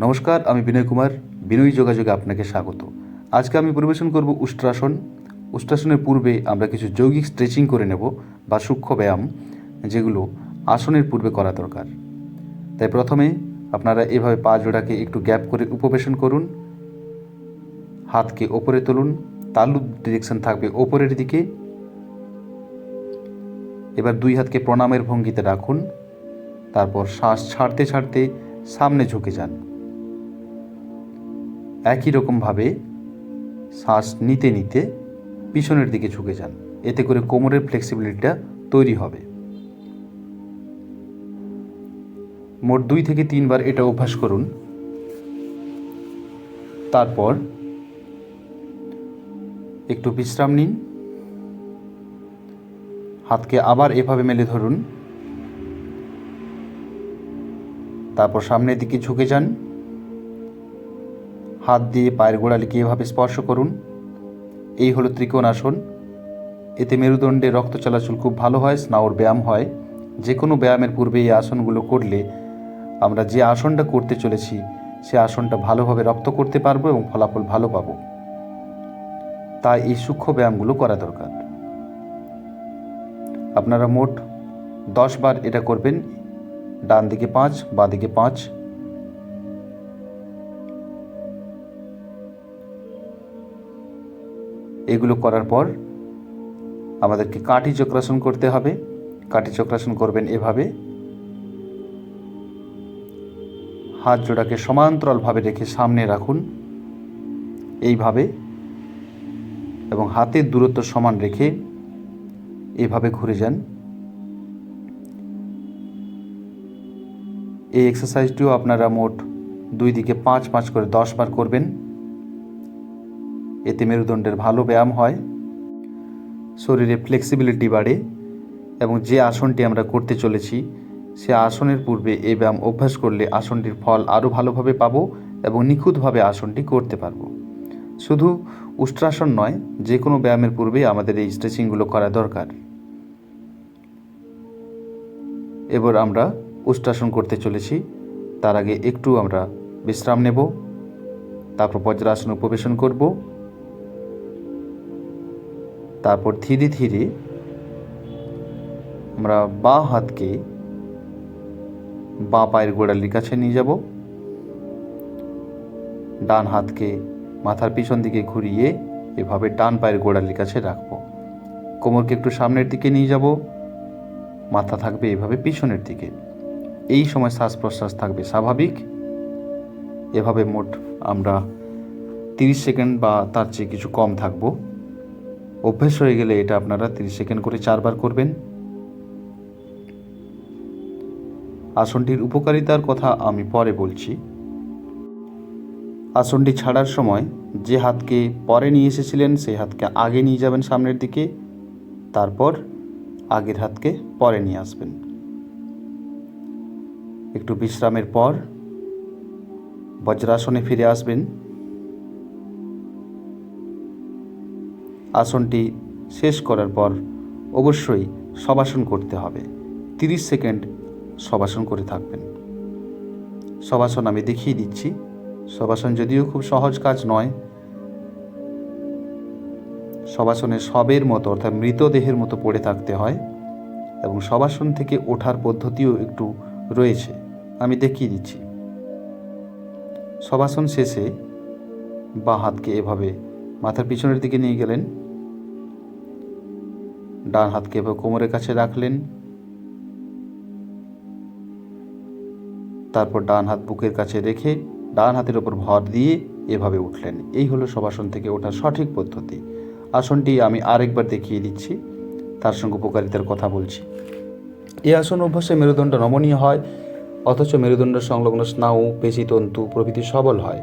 নমস্কার, আমি বিনয় কুমার। বিনয়ী যোগাযোগে আপনাকে স্বাগত। আজকে আমি পরিবেশন করব উষ্ট্রাসন। উষ্ট্রাসনের পূর্বে আমরা কিছু যৌগিক স্ট্রেচিং করে নেব বা সূক্ষ্ম ব্যায়াম, যেগুলো আসনের পূর্বে করা দরকার। তাই প্রথমে আপনারা এভাবে পা জোড়াকে একটু গ্যাপ করে উপবেশন করুন। হাতকে ওপরে তুলুন। তালু ডিরেকশন থাকবে ওপরের দিকে। এবার দুই হাতকে প্রণামের ভঙ্গিতে রাখুন। তারপর শ্বাস ছাড়তে ছাড়তে সামনে ঝুঁকে যান। একই রকমভাবে শ্বাস নিতে নিতে পিছনের দিকে ঝুঁকে যান। এতে করে কোমরের ফ্লেক্সিবিলিটিটা তৈরি হবে। মোট দুই থেকে তিনবার এটা অভ্যাস করুন। তারপর একটু বিশ্রাম নিন। হাতকে আবার এভাবে মেলে ধরুন। তারপর সামনের দিকে ঝুঁকে যান। হাত দিয়ে পায়ের গোড়ালিকে এভাবে স্পর্শ করুন। এই হলো ত্রিকোণ আসন এতে মেরুদণ্ডে রক্ত চলাচল খুব ভালো হয় স্নাউর ব্যায়াম হয়। যে কোনো ব্যায়ামের পূর্বে এই আসনগুলো করলে আমরা যে আসনটা করতে চলেছি, সে আসনটা ভালোভাবে রপ্ত করতে পারব এবং ফলাফল ভালো পাবো। তাই এই সূক্ষ্ম ব্যায়ামগুলো করা দরকার। আপনারা মোট দশ বার এটা করবেন। ডান দিকে পাঁচ বাঁ দিকে পাঁচ এগুলো করার পর আমাদেরকে কাঠি চক্রাসন করতে হবে। কাঠি চক্রাসন করবেন এভাবে। হাত জোড়াকে সমান্তরালভাবে রেখে সামনে রাখুন। এইভাবে এবং হাতের দূরত্ব সমান রেখে এভাবে ঘুরে যান। এই এক্সারসাইজটিও আপনারা মোট দুই দিকে পাঁচ পাঁচ করে দশ বার করবেন। এতে মেরুদণ্ডের ভালো ব্যায়াম হয়, শরীরে ফ্লেক্সিবিলিটি বাড়ে এবং যে আসনটি আমরা করতে চলেছি, সে আসনের পূর্বে এই ব্যায়াম অভ্যাস করলে আসনটির ফল আরও ভালোভাবে পাব এবং নিখুঁতভাবে আসনটি করতে পারব। শুধু উষ্ট্রাসন নয়, যে কোনো ব্যায়ামের পূর্বেই আমাদের এই স্ট্রেচিংগুলো করা দরকার। এবার আমরা উষ্ট্রাসন করতে চলেছি, তার আগে একটু আমরা বিশ্রাম নেব, তারপর বজ্রাসন উপবেশন করব তারপর ধীরে ধীরে আমরা বাঁ হাতকে বাঁ পায়ের গোড়ালির কাছে নিয়ে যাব। ডান হাতকে মাথার পিছন দিকে ঘুরিয়ে এভাবে ডান পায়ের গোড়ালির কাছে রাখব। কোমরকে একটু সামনের দিকে নিয়ে যাব। মাথা থাকবে এভাবে পিছনের দিকে। এই সময় শ্বাস প্রশ্বাস থাকবে স্বাভাবিক। এভাবে মোট আমরা তিরিশ সেকেন্ড বা তার চেয়ে কিছু কম থাকব। অভ্যেস হয়ে গেলে এটা আপনারা তিরিশ সেকেন্ড করে চারবার করবেন। আসনটির উপকারিতার কথা আমি পরে বলছি। আসনটি ছাড়ার সময় যে হাতকে পরে নিয়ে এসেছিলেন, সেই হাতকে আগে নিয়ে যাবেন সামনের দিকে, তারপর আগের হাতকে পরে নিয়ে আসবেন। একটু বিশ্রামের পর বজ্রাসনে ফিরে আসবেন। আসনটি শেষ করার পর অবশ্যই সবাসন করতে হবে। তিরিশ সেকেন্ড সবাসন করে থাকবেন। সবাসন আমি দেখিয়ে দিচ্ছি। সবাসন যদিও খুব সহজ কাজ নয়। সবাসনে সবের মতো অর্থাৎ মৃতদেহের মতো পড়ে থাকতে হয় এবং সবাসন থেকে ওঠার পদ্ধতিও একটু রয়েছে। আমি দেখিয়ে দিচ্ছি। সবাসন শেষে বা হাতকে এভাবে মাথার পিছনের দিকে নিয়ে গেলেন। ডান হাতকে এভাবে কোমরের কাছে রাখলেন। তারপর ডান হাত বুকের কাছে রেখে ডান হাতের ওপর ভর দিয়ে এভাবে উঠলেন। এই হলো সবাসন থেকে ওঠার সঠিক পদ্ধতি। আসনটি আমি আরেকবার দেখিয়ে দিচ্ছি। তার সঙ্গে উপকারিতার কথা বলছি। এই আসন অভ্যাসে মেরুদণ্ড নমনীয় হয়, অথচ মেরুদণ্ড সংলগ্ন স্নায়ু পেশিতন্তু প্রভৃতি সবল হয়।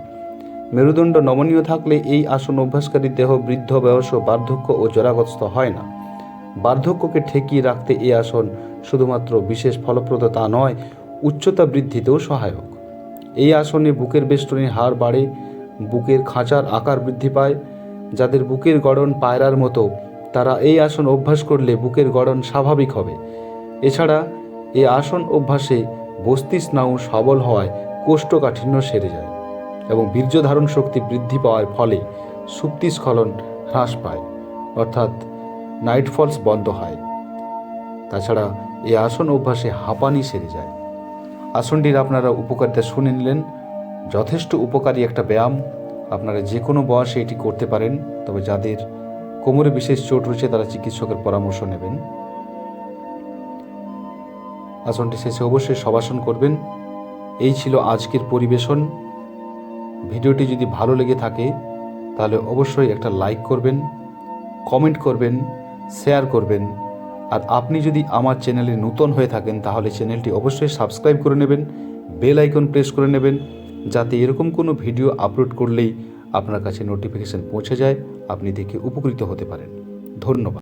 মেরুদণ্ড নমনীয় থাকলে এই আসন অভ্যাসকারী দেহ বৃদ্ধ বয়স বার্ধক্য ও জরাগ্রস্ত হয় না। বার্ধক্যকে ঠেকিয়ে রাখতে এই আসন শুধুমাত্র বিশেষ ফলপ্রদ তা নয়, উচ্চতা বৃদ্ধিতেও সহায়ক। এই আসনে বুকের বেষ্টনীর হার বাড়ে, বুকের খাঁচার আকার বৃদ্ধি পায়। যাদের বুকের গড়ন পায়রার মতো, তারা এই আসন অভ্যাস করলে বুকের গড়ন স্বাভাবিক হবে। এছাড়া এই আসন অভ্যাসে বস্তি স্নায়ু সবল হওয়ায় কোষ্ঠকাঠিন্য সেরে যায় এবং বীর্য ধারণ শক্তি বৃদ্ধি পাওয়ার ফলে সুপ্তিস্খলন হ্রাস পায়। অর্থাৎ নাইট ফলস বন্ধ হয়। তাছাড়া এই আসন অভ্যাসে হাঁপানি সেরে যায়। আসনটির আপনারা উপকারিতা শুনে নিলেন। যথেষ্ট উপকারী একটা ব্যায়াম। আপনারা যে কোনো বয়সে এটি করতে পারেন, তবে যাদের কোমরে বিশেষ চোট রয়েছে, তারা চিকিৎসকের পরামর্শ নেবেন। আসনটি শেষে অবশ্যই সবাসন করবেন। এই ছিল আজকের পরিবেশন। ভিডিওটি যদি ভালো লেগে থাকে, তাহলে অবশ্যই একটা লাইক করবেন, কমেন্ট করবেন শেয়ার করবেন। আর আপনি যদি আমার চ্যানেলে নতুন হয়ে থাকেন, তাহলে চ্যানেলটি অবশ্যই সাবস্ক্রাইব করে নেবেন, বেল আইকন প্রেস করে নেবেন, যাতে এরকম কোনো ভিডিও আপলোড করলেই আপনার কাছে নোটিফিকেশান পৌঁছে যায়, আপনি দেখে উপকৃত হতে পারেন। ধন্যবাদ।